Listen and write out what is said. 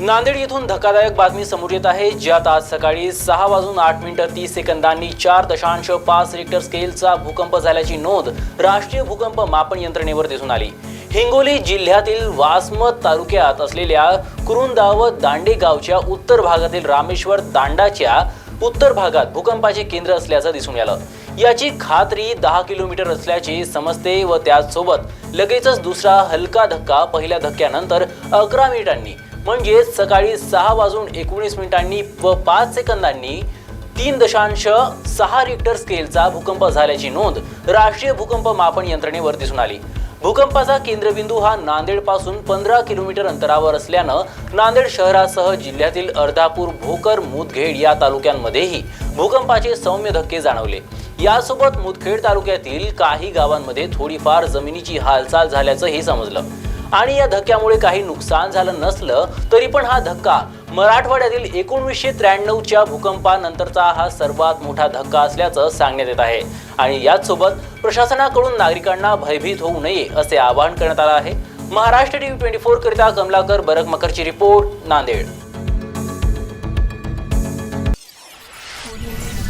नांदेड येथून धक्कादायक बातमी समोर येत आहे ज्यात आज सकाळी सहा वाजून आठ मिनिटं तीस सेकंदांनी चार दशांश पाच रिक्टर स्केलचा भूकंप झाल्याची नोंद राष्ट्रीय भूकंप मापन यंत्रणेवर दिसून आली. हिंगोली जिल्ह्यातील वासमत तालुक्यात असलेल्या कुरुंदा व दांडे गावच्या उत्तर भागातील रामेश्वर तांडाच्या उत्तर भागात भूकंपाचे केंद्र असल्याचं दिसून आलं. याची खात्री दहा किलोमीटर असल्याचे समजते व त्याचसोबत लगेचच दुसरा हलका धक्का पहिल्या धक्क्यानंतर अकरा मिनिटांनी म्हणजेच सकाळी सहा वाजून एकोणीस मिनिटांनी व पाच सेकंदांनी तीन दशांश सहा रिक्टर स्केलचा भूकंप झाल्याची नोंद राष्ट्रीय भूकंप मापन यंत्रणेवर दिसून आली. भूकंपाचा केंद्रबिंदू हा नांदेडपासून पंधरा किलोमीटर अंतरावर असल्यानं नांदेड शहरासह जिल्ह्यातील अर्धापूर भोकर मुदखेड या तालुक्यांमध्येही भूकंपाचे सौम्य धक्के जाणवले. यासोबत मुदखेड तालुक्यातील काही गावांमध्ये थोडीफार जमिनीची हालचाल झाल्याचंही समजलं. आणि या धक्क्यामुळे काही नुकसान झालं नसलं तरी पण हा धक्का मराठवाड्यातील एकोणीसशे त्र्याण्णवच्या भूकंपानंतरचा हा सर्वात मोठा धक्का असल्याचं सांगण्यात येत आहे. आणि याचसोबत प्रशासनाकडून नागरिकांना भयभीत होऊ नये असे आवाहन करण्यात आलं आहे. महाराष्ट्र टीव्ही ट्वेंटी फोर करिता कमलाकर बरकमकरची रिपोर्ट नांदेड.